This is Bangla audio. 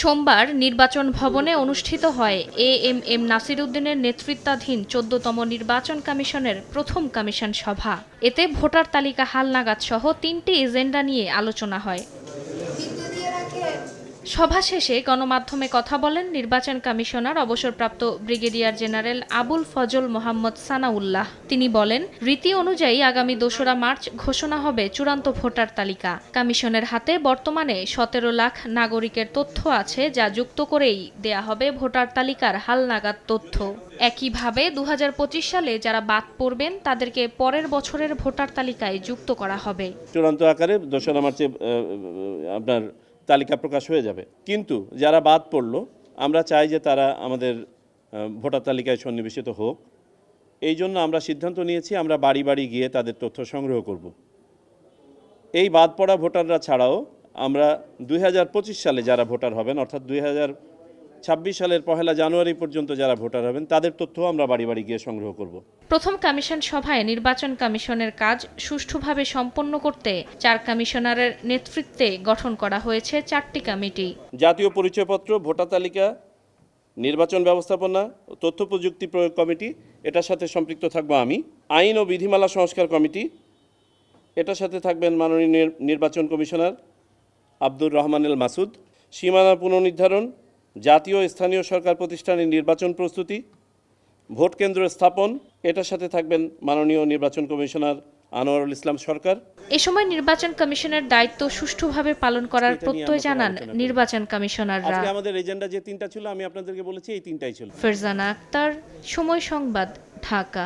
সোমবার নির্বাচন ভবনে অনুষ্ঠিত হয় এ এম এম নাসির উদ্দিনের নেতৃত্বাধীন চোদ্দতম নির্বাচন কমিশনের প্রথম কমিশন সভা। এতে ভোটার তালিকা হালনাগাদ সহ তিনটি এজেন্ডা নিয়ে আলোচনা হয়। সভা শেষে গণমাধ্যমে কথা বলেন নির্বাচন কমিশনার, অবসরপ্রাপ্ত ব্রিগেডিয়ার জেনারেল আবুল ফজল মোহাম্মদ সানাউল্লাহ। তিনি বলেন, রীতি অনুযায়ী আগামী দোসরা মার্চ ঘোষণা হবে চূড়ান্ত ভোটার তালিকা। কমিশনের হাতে বর্তমানে সতেরো লাখ নাগরিকের তথ্য আছে যা যুক্ত করেই দেয়া হবে ভোটার তালিকার হালনাগাদ তথ্য। একইভাবে দু হাজার পঁচিশ সালে যারা বাদ পড়বেন, তাদেরকে পরের বছরের ভোটার তালিকায় যুক্ত করা হবে। চূড়ান্ত আকারে দোসরা মার্চে আপনার তালিকা প্রকাশ হয়ে যাবে। কিন্তু যারা বাদ পড়ল, আমরা চাই যে তারা আমাদের ভোটার তালিকায় সন্নিবেশিত হোক। এই জন্য আমরা সিদ্ধান্ত নিয়েছি, আমরা বাড়ি বাড়ি গিয়ে তাদের তথ্য সংগ্রহ করব। এই বাদ পড়া ভোটাররা ছাড়াও আমরা দুই হাজার পঁচিশ সালে যারা ভোটার হবেন, অর্থাৎ দুই হাজার ছাব্বিশ সালের পহেলা জানুয়ারি পর্যন্ত যারা ভোটার হবেন তাদের তথ্য আমরা বাড়ি বাড়ি গিয়ে সংগ্রহ করব। প্রথম কমিশন সভায় নির্বাচন কমিশনের কাজ সুষ্ঠুভাবে সম্পন্ন করতে চার কমিশনারের নেতৃত্বে গঠন করা হয়েছে চারটি কমিটি। জাতীয় পরিচয়পত্র ভোটার তালিকা নির্বাচন ব্যবস্থাপনা তথ্য প্রযুক্তি প্রয়োগ কমিটি এটার সাথে সম্পৃক্ত থাকব আমি। আইন ও বিধিমালা সংস্কার কমিটি এটার সাথে থাকবেন মাননীয় নির- নির্বাচন কমিশনার আব্দুর রহমানুল মাসুদ। সীমানা পুনর্নির্ধারণ জাতীয় স্থানীয় সরকার প্রতিষ্ঠানের নির্বাচন প্রস্তুতি ভোট কেন্দ্র স্থাপন এটার সাথে থাকবেন মাননীয় নির্বাচন কমিশনার আনোয়ারুল ইসলাম সরকার। এ সময় নির্বাচন কমিশনের দায়িত্ব সুষ্ঠুভাবে পালন করার প্রত্যয় জানান নির্বাচন কমিশনাররা। আজকে আমাদের এজেন্ডা যে তিনটা ছিল আমি আপনাদেরকে বলেছি এই তিনটাই ছিল। ফেরজানা আক্তার সময় সংবাদ ঢাকা।